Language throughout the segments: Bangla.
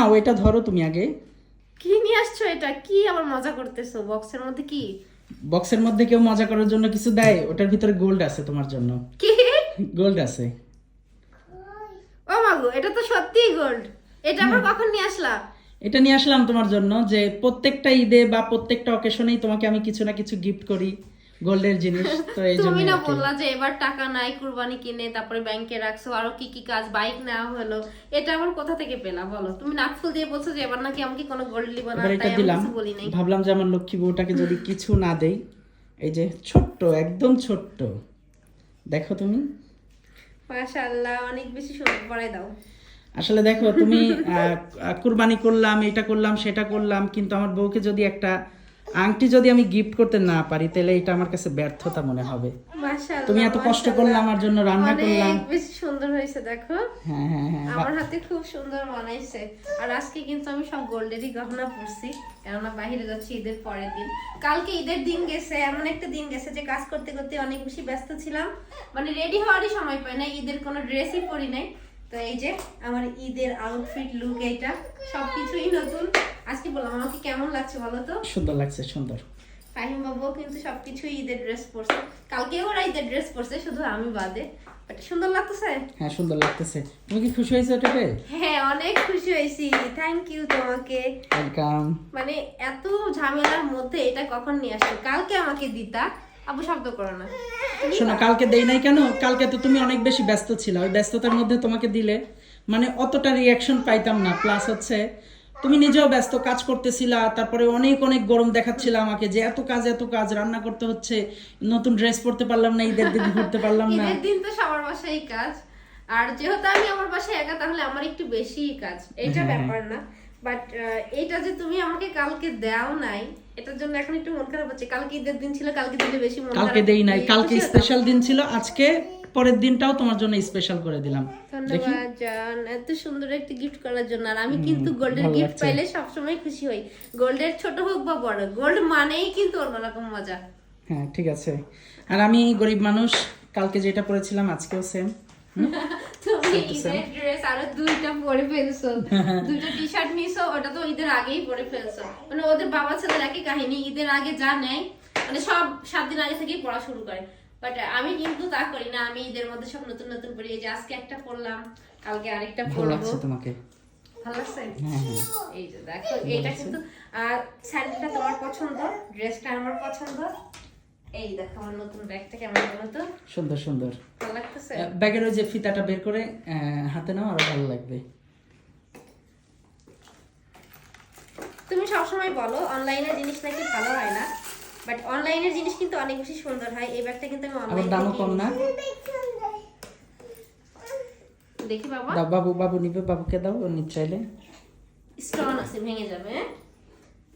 না ওইটা ধরো তুমি আগে। কি নিয়ে আসছো এটা? কি আবার মজা করতেছো? বক্সের মধ্যে কি? বক্সের মধ্যে কেউ মজা করার জন্য কিছু দেয়? ওটার ভিতরে গোল্ড আছে তোমার জন্য। কি? গোল্ড আছে। ও মাগো এটা তো সত্যিই গোল্ড এটা আবার কখন নিয়ে আসলা এটা নিয়ে আসলাম তোমার জন্য যে প্রত্যেকটা ঈদে বা প্রত্যেকটা অকেশনেই তোমাকে আমি কিছু না কিছু গিফট করি। গোল্ডের জিনিস তো এই জন্য তুমি না বললা যে এবার টাকা নাই কুরবানি কিনে তারপরে ব্যাংকে রাখছো আরও কি কি কাজ বাইক নেওয়া হলো। এটা আবার কোথা থেকে পেলা বলো? তুমি নাকফুল দিয়ে বলছো যে এবার নাকি আমাকে কোনো গোল্ড লিবা না তাই আমি কিছু বলি নাই। ভাবলাম যে আমার লক্ষ্মী বউটাকে যদি কিছু না দেই এই যে ছোট্ট একদম ছোট্ট। দেখো তুমি। মাশাআল্লাহ অনেক বেশি সুন্দর পড়াই দাও। আসলে দেখো তুমি কুরবানি করলাম এটা করলাম সেটা করলাম কিন্তু আমার বউকে যদি একটা আংটি যদি আমি গিফট করতে না পারি তাহলে এটা আমার কাছে ব্যর্থতা মনে হবে। তুমি এত কষ্ট করলে আমার জন্য রান্না করলাম। অনেক বেশি সুন্দর হয়েছে দেখো। হ্যাঁ হ্যাঁ হ্যাঁ আমার হাতে খুব সুন্দর বানাইছে। আর আজকে কিন্তু আমি সব গোল্ডেরই গহনা পরছি কেননা বাইরে যাচ্ছি ঈদের পরের দিন। কালকে ঈদের দিন গেছে এমন একটা দিন গেছে যে কাজ করতে করতে অনেক বেশি ব্যস্ত ছিলাম। মানে রেডি হওয়ারই সময় পাই না ঈদের কোনো ড্রেসই পরি নাই। তো এই যে আমার ঈদের আউটফিট লুক এইটা সবকিছুই নতুন। আজকে বললাম আমাকে কেমন লাগছে বলো তো? সুন্দর লাগছে সুন্দর। ফাহিম বাবুও কিন্তু সবকিছুই ঈদের ড্রেস পরছে। কালকে ওরা ঈদের ড্রেস পরছে শুধু আমি বাদে। বাট সুন্দর লাগতেছে? হ্যাঁ সুন্দর লাগতেছে। তুমি কি খুশি হয়েছে হ্যাঁ অনেক খুশি হয়েছি। থ্যাংক ইউ তোমাকে। ওয়েলকাম মানে এত ঝামেলার মধ্যে এটা কখন নিয়ে আসছো কালকে আমাকে দিতা। আবু শব্দ করো না। শোনো কালকে দেই নাই কেন? কালকে তো তুমি অনেক বেশি ব্যস্ত ছিল ওই ব্যস্ততার মধ্যে তোমাকে দিলে। মানে অতটা রিয়াকশন পাইতাম না প্লাস হচ্ছে তুমি নিজেও ব্যস্ত কাজ করতেছিলা তারপরে অনেক অনেক গরম দেখাচ্ছিল আমাকে যে এত কাজ এত কাজ রান্না করতে হচ্ছে নতুন ড্রেস পরতে পারলাম না ঈদের দিন ঘুরতে পারলাম না। ঈদের দিন তো সবার বাসায় কাজ আর যেহেতু আমি আমার বাসায় একা তাহলে আমার একটু বেশি কাজ এটা ব্যাপার না। বাট এটা যে তুমি আমাকে কালকে দাও নাই এটার জন্য এখন একটু মন খারাপ হচ্ছে। কালকে ঈদের দিন ছিল কালকে দিলে বেশি মন কালকে দেই নাই কালকে স্পেশাল দিন ছিল আজকে পরের দিনটাও তোমার জন্য স্পেশাল করে দিলাম। ধন্যবাদ জান। এত সুন্দর একটা গিফট করার জন্য। আর আমি কিন্তু গোল্ডের গিফট। পাইলে সবসময় খুশি হই। গোল্ডের ছোট হোক বা বড় গোল্ড মানেই কিন্তু অন্যরকম মজা। হ্যাঁ ঠিক আছে। আর আমি গরিব মানুষ কালকে যেটা পরেছিলাম আজকেও সেম তুমি ঈদের ড্রেস আরও দুইটা পরে ফেলছো। দুইটা টি শার্ট নিছো ওটা তো ঈদের আগেই পরে ফেলছো। মানে ওদের বাবা ছেলের একই কাহিনী? ঈদের আগে যা নেয় মানে সব সাত দিন আগে থেকেই পড়া শুরু করে। বাট আমি কিন্তু তা করি না আমি ঈদের মধ্যে সব নতুন নতুন এই যে আজকে একটা পরলাম কালকে আরেকটা পরবো তোমাকে। ভালো লাগছে? হ্যাঁ হ্যাঁ। এই যে দেখো এটা কিন্তু আর স্যান্ডেলটা তোমার পছন্দ? ড্রেসটা আমার পছন্দ? এই দেখো আমার নতুন ব্যাগটা কেমন বলো তো? সুন্দর সুন্দর। ব্যাগের ওই যে ফিতাটা বের করে হাতে নাও আরও ভালো লাগবে। তুমি সবসময় বলো অনলাইনের জিনিস নাকি ভালো হয় না? বাট অনলাইনের জিনিস কিন্তু অনেক বেশি সুন্দর হয়। এই ব্যাগটা কিন্তু আমি অনলাইন দামও কম না? দেখি বাবা। বাবু বাবু নিবে বাবুকে দাও ও নিতে চাইলে। স্টোন আছে ভেঙে যাবে হ্যাঁ?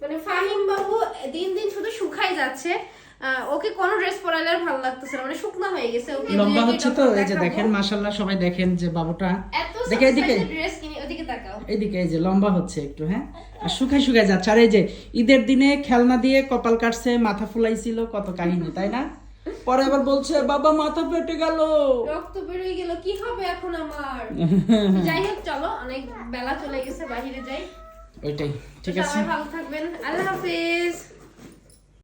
মানে ফাহিম বাবু দিন দিন শুধু শুকাই যাচ্ছে। ওকে কোন ড্রেস পরালে আর ভালো লাগতেছে না মানে শুকনো হয়ে গেছে ওকে লম্বা হচ্ছে তো এই যে দেখেন মাশাল্লাহ সবাই দেখেন যে বাবুটা। দেখে এদিকে। ড্রেস কিনে ওদিকে তাকাও। এইদিকে এই যে লম্বা হচ্ছে একটু হ্যাঁ? আর শুকাই শুকাই যাচ্ছে। আর এই যে ঈদের দিনে খেলনা দিয়ে কপাল কাটছে মাথা ফুলাইছিল কত কাহিনী তাই না? পরে আবার বলছে বাবা মাথা ফেটে গেল। রক্ত বেরিয়ে গেল কি হবে এখন আমার? যাই হোক চলো অনেক বেলা চলে গেছে বাহিরে যাই। ওইটাই ঠিক আছে। ভালো থাকবেন। আল্লাহ হাফেজ।